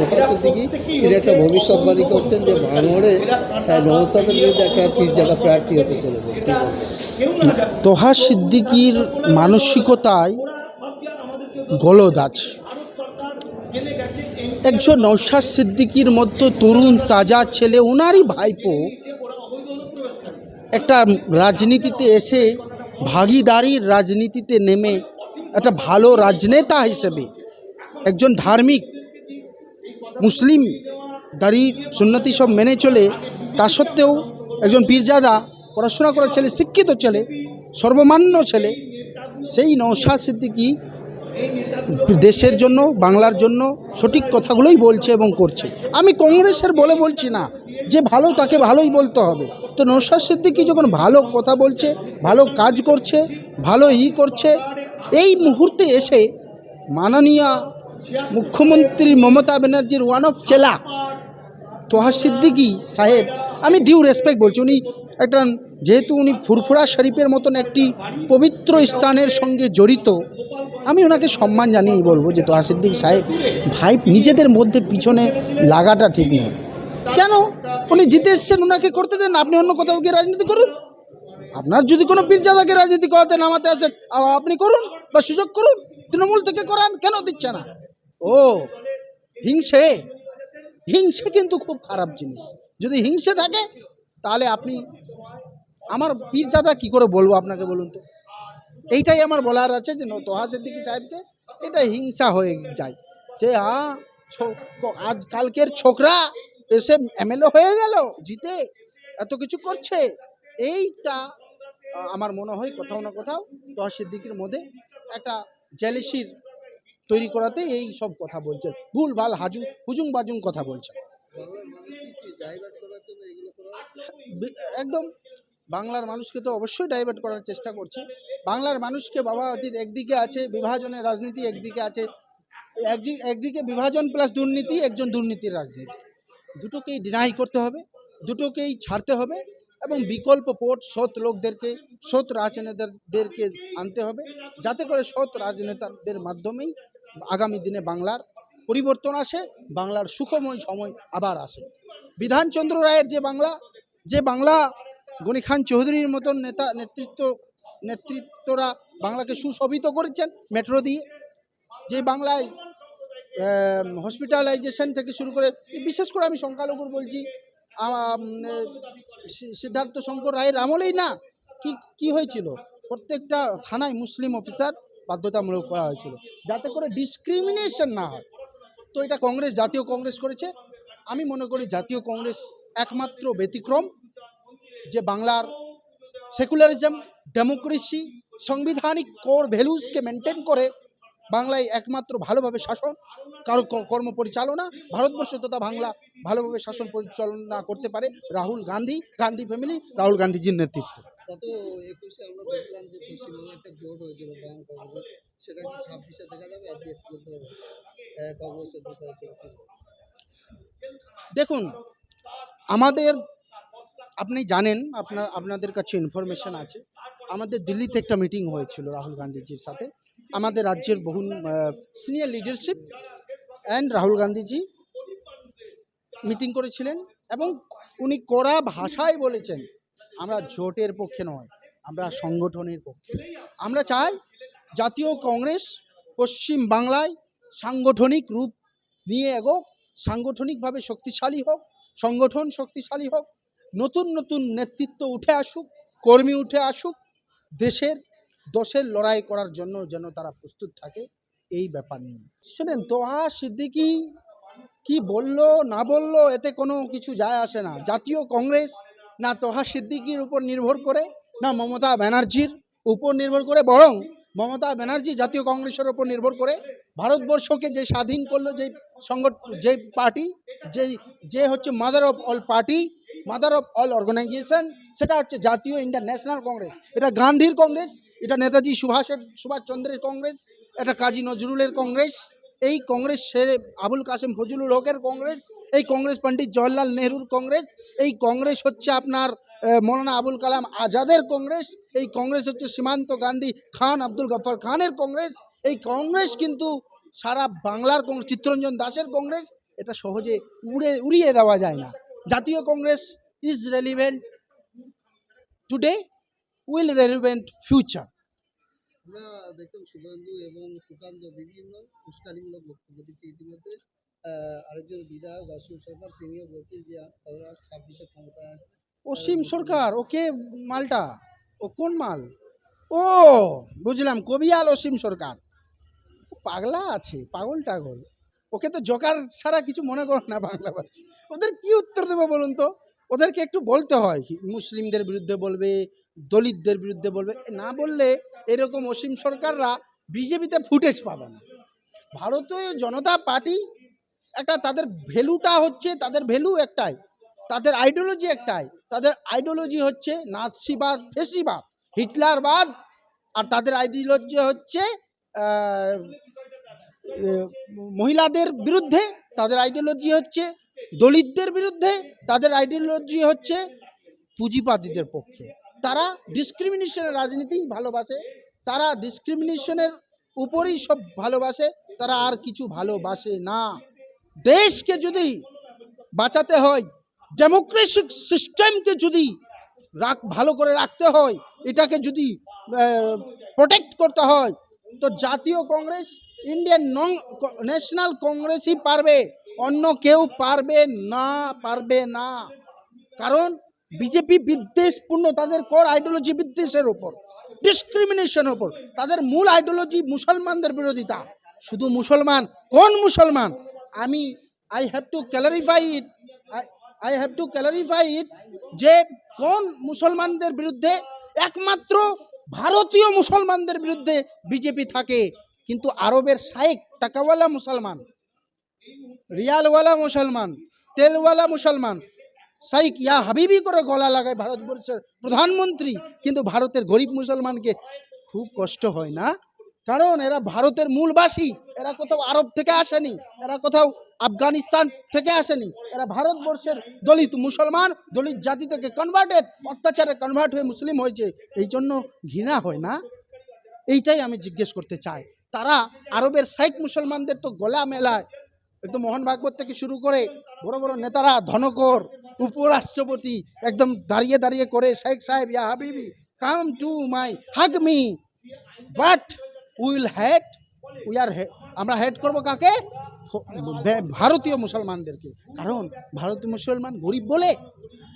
তোফা সিদ্দিকি তিনি একটা ভবিষ্যৎবাণী করছেন যে ভাঙড়ে নওশাদের বিরুদ্ধে একটা পীরজাদা প্রার্থী হতে চলেছে? তোহা সিদ্দিকির মানসিকতায় গলদ আছে একজন নৌশাদ সিদ্দিকির মতো তরুণ, তাজা ছেলে, ওনারই ভাইপো একটা রাজনীতিতে এসে ভাগিদারির রাজনীতিতে নেমে একটা ভালো রাজনেতা হিসেবে একজন ধার্মিক মুসলিম, দাড়ি, সুন্নতি সব মেনে চলে, তা সত্ত্বেও একজন পীরজাদা পড়াশোনা করা ছেলে, শিক্ষিত ছেলে, সর্বমান্য ছেলে, সেই নৌশাদ সিদ্দিকি দেশের জন্য, বাংলার জন্য সঠিক কথাগুলোই বলছে এবং করছে। আমি কংগ্রেসের বলে বলছি না যে ভালো তাকে ভালোই বলতে হবে। তো নৌশাদ সিদ্দিকি যখন ভালো কথা বলছে, ভালো কাজ করছে, ভালো ই করছে, এই মুহূর্তে এসে মাননীয় মুখ্যমন্ত্রী মমতা ব্যানার্জির ওয়ান অফ চেলা তোহা সিদ্দিকি সাহেব, আমি ডিউ রেসপেক্ট বলছি, উনি একটা, যেহেতু উনি ফুরফুরা শরীফের মতন একটি পবিত্র স্থানের সঙ্গে জড়িত, আমি ওনাকে সম্মান জানিয়েই বলব যে তোহা সিদ্দিক সাহেব, ভাই নিজেদের মধ্যে পিছনে লাগাটা ঠিক নয় কেন? উনি জিতে এসছেন ওনাকে করতে দেন, আপনি অন্য কোথাও গিয়ে রাজনীতি করুন। আপনার যদি কোনো পীরজাদাকে রাজনীতি করাতে নামাতে আসেন আপনি করুন বা সুযোগ করুন, তৃণমূল থেকে করান, কেন দিচ্ছে না? ও, হিংসে? হিংসে কিন্তু খুব খারাপ জিনিস। যদি হিংসে থাকে, তাহলে আপনি, আমার পীরজাদা কি করে বলব আপনাকে বলুন তো? এইটাই আমার বলার আছে যে তোহা সিদ্দিকী সাহেবকে এটা হিংসা হয়ে যায়। যে আ ছো- আজ কালকের ছোকরা এসে এমএলএ হয়ে গেল, জিতে, এত কিছু করছে। এইটা আমার মনে হয় কোথাও না কোথাও তোহা সিদ্দিকির মধ্যে একটা জেলিসির তৈরি করাতে এই সব কথা বলছেন। ভুল ভালো হাজু, হুজুং বাজুং কথা বলছেন। একদম, বাংলার মানুষকে তো অবশ্যই ডাইভার্ট করার চেষ্টা করছে। বাংলার মানুষকে বাবা অতীত একদিকে আছে, বিভাজনের রাজনীতি একদিকে আছে একদি- একদিকে বিভাজন প্লাস দুর্নীতি, একজন দুর্নীতির রাজনীতি। দুটোকেই ডিনাই করতে হবে, দুটোকেই ছাড়তে হবে এবং বিকল্প পোট সৎ লোকদেরকে, সৎ রাজনেতাদেরকে আনতে হবে। যাতে করে সৎ রাজনেতাদের মাধ্যমেই আগামী দিনে বাংলার পরিবর্তন আসে, বাংলার সুখময় সময় আবার আসে। বিধানচন্দ্র রায়ের যে বাংলা যে বাংলা গনি খান চৌধুরীর মতন নেতা, নেতৃত্ব, নেতৃত্বরা বাংলাকে সুশোভিত করেছেন মেট্রো দিয়ে, যে বাংলায় হসপিটালাইজেশন থেকে শুরু করে, বিশেষ করে আমি সংখ্যালঘুর বলছি সিদ্ধার্থ শঙ্কর রায়ের আমলেই না, কি কি হয়েছিল? প্রত্যেকটা থানায় মুসলিম অফিসার বাধ্যতামূলক করা হয়েছিল। যাতে করে ডিসক্রিমিনেশন না হয়। তো এটা কংগ্রেস, জাতীয় কংগ্রেস করেছে। আমি মনে করি জাতীয় কংগ্রেস একমাত্র ব্যতিক্রম, যে বাংলার সেকুলারিজম ডেমোক্রেসি সাংবিধানিক কোর ভ্যালুসকে মেনটেন করে বাংলায় একমাত্র ভালোভাবে শাসন, কারও কর্ম পরিচালনা, ভারতবর্ষ তথা বাংলা ভালোভাবে শাসন পরিচালনা করতে পারে রাহুল গান্ধী গান্ধী ফ্যামিলি রাহুল গান্ধীজির নেতৃত্ব। গত একুশে আমরা দেখলাম যে পশ্চিমবঙ্গে একটা জোট হয়েছিল বাম কংগ্রেস। সেটা কি ছাব্বিশে দেখা যাবে? কংগ্রেসের? দেখুন, আমাদের, আপনি জানেন, আপনার, আপনাদের কাছে ইনফরমেশন আছে। আমাদের দিল্লিতে একটা মিটিং হয়েছিল রাহুল গান্ধীজির সাথে। আমাদের রাজ্যের বহু senior leadership and Rahul Gandhiji meeting করেছিলেন এবং উনি কড়া ভাষায় বলেছেন আমরা জোটের পক্ষে নয়, আমরা সংগঠনের পক্ষে। আমরা চাই জাতীয় কংগ্রেস পশ্চিম বাংলায় সাংগঠনিক রূপ নিয়ে এগোক, সাংগঠনিকভাবে শক্তিশালী হোক, সংগঠন শক্তিশালী হোক, নতুন নতুন নেতৃত্ব উঠে আসুক, কর্মী উঠে আসুক, দেশের দশের লড়াই করার জন্য যেন তারা প্রস্তুত থাকে, এই ব্যাপার নিয়ে। শোনেন, তোহা সিদ্দিকি কি বলল, না বলল, এতে কোনো কিছু যায় আসে না। জাতীয় কংগ্রেস না তোহা সিদ্দিকির উপর নির্ভর করে, না মমতা ব্যানার্জির উপর নির্ভর করে, বরং মমতা ব্যানার্জি জাতীয় কংগ্রেসের উপর নির্ভর করে ভারতবর্ষকে যে স্বাধীন করল, যে সংগঠন যে পার্টি, যে যে হচ্ছে mother of all party mother of all organisation সেটা হচ্ছে জাতীয় ইন্টারন্যাশনাল কংগ্রেস এটা গান্ধীর কংগ্রেস এটা নেতাজি সুভাষের, সুভাষচন্দ্রের কংগ্রেস এটা কাজী নজরুলের কংগ্রেস এই কংগ্রেস সেরে আবুল কাসেম ফজলুল হকের কংগ্রেস, এই কংগ্রেস পণ্ডিত জওয়াহরলাল নেহরুর কংগ্রেস, এই কংগ্রেস হচ্ছে আপনার মৌলানা আবুল কালাম আজাদের কংগ্রেস, এই কংগ্রেস হচ্ছে সীমান্ত গান্ধী খান আব্দুল গফর খানের কংগ্রেস, এই কংগ্রেস কিন্তু সারা বাংলার কংগ্রেস, চিত্তরঞ্জন দাসের কংগ্রেস, এটা সহজে উড়ে, উড়িয়ে দেওয়া যায় না। জাতীয় Congress is relevant today will relevant future আমরা দেখতাম শুভেন্দু এবং সুকান্ত বিভিন্ন উস্কানিমূলক বক্তব্য দিচ্ছে ইতিমধ্যে। আরেকজন বিধায়ক অসীম সরকার তিনিও বলছেন যে তারা ছাব্বিশে ক্ষমতায় আসবে। অসীম সরকার ওকে মালটা? ও কোন মাল? ও বুঝলাম কবিয়াল অসীম সরকার। পাগলা আছে পাগল টাগল। ওকে তো জকার ছাড়া কিছু মনে করো না বাংলাভাষী ওদের কি উত্তর দেবো বলুন তো? ওদেরকে একটু বলতে হয় মুসলিমদের বিরুদ্ধে বলবে দলিতদের বিরুদ্ধে বলবে। না বললে এরকম অসীম সরকাররা বিজেপিতে ফুটেজ পাবে না। ভারতীয় জনতা পার্টি একটা তাদের ভ্যালুটা হচ্ছে, তাদের ভ্যালু একটাই, তাদের আইডিওলজি একটাই, তাদের আইডিওলজি হচ্ছে নাৎসিবাদ, ফেসিবাদ, হিটলারবাদ, আর তাদের আইডিওলজি হচ্ছে মহিলাদের বিরুদ্ধে, তাদের আইডিওলজি হচ্ছে দলিতদের বিরুদ্ধে, তাদের আইডিওলজি হচ্ছে পুঁজিপাতিদের পক্ষে। তারা ডিসক্রিমিনেশনের রাজনীতি ভালোবাসে, তারা ডিসক্রিমিনেশনের উপরেই সব ভালোবাসে, তারা আর কিছু ভালোবাসে না। দেশকে যদি বাঁচাতে হয় ডেমোক্রেসিক সিস্টেমকে যদি রাখ, ভালো করে রাখতে হয়, এটাকে যদি প্রোটেক্ট করতে হয়, তো জাতীয় কংগ্রেস ইন্ডিয়ান নন ন্যাশনাল কংগ্রেসই পারবে, অন্য কেউ পারবে না পারবে না। কারণ বিজেপি বিদ্বেষপূর্ণ, তাদের কর আইডিওলজি বিদ্বেষের ওপর ডিসক্রিমিনেশনের ওপর তাদের মূল আইডিওলজি মুসলমানদের বিরোধিতা। শুধু মুসলমান, কোন মুসলমান? আমি I have to clarify it I have to clarify it যে কোন মুসলমানদের বিরুদ্ধে একমাত্র ভারতীয় মুসলমানদের বিরুদ্ধে বিজেপি থাকে, কিন্তু আরবের শাইক টাকাওয়ালা মুসলমান, রিয়ালওয়ালা মুসলমান, তেলওয়ালা মুসলমান শাইক ইয়া হাবিবি করে গলা লাগায় ভারতবর্ষের প্রধানমন্ত্রী। কিন্তু ভারতের গরিব মুসলমানকে খুব কষ্ট হয় না? কারণ এরা ভারতের মূলবাসী। এরা কোথাও আরব থেকে আসেনি। এরা কোথাও আফগানিস্তান থেকে আসেনি। এরা ভারতবর্ষের দলিত মুসলমান, দলিত জাতি থেকে কনভার্টেড অত্যাচারে কনভার্ট হয়ে মুসলিম হয়েছে। এই জন্য ঘৃণা হয় না? এইটাই আমি জিজ্ঞেস করতে চাই। তারা আরবের শাইখ মুসলমানদের তো গলা মেলায়। একদম মোহন ভাগবত থেকে শুরু করে বড় বড় নেতারা, ধনকর, উপরাষ্ট্রপতি একদম দাঁড়িয়ে দাঁড়িয়ে করে, শেখ সাহেব, ইয়া হাবিবি, come to my, hug me, but will head, we are আমরা হেড করব কাকে? ভারতীয় মুসলমানদেরকে। কারণ ভারতীয় মুসলমান গরিব বলে,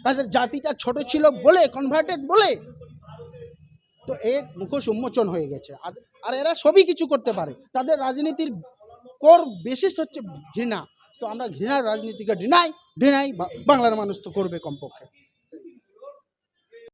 তাদের জাতিটা ছোট ছিল বলে কনভার্টেড বলে। তো এর মুখোশ উন্মোচন হয়ে গেছে। আর আর এরা সবই কিছু করতে পারে। তাদের রাজনীতির কোর বেসিস হচ্ছে ঘৃণা। তো আমরা ঘৃণার রাজনীতিকে ডিনাই ডিনাই বাংলার মানুষ তো করবে কমপক্ষে।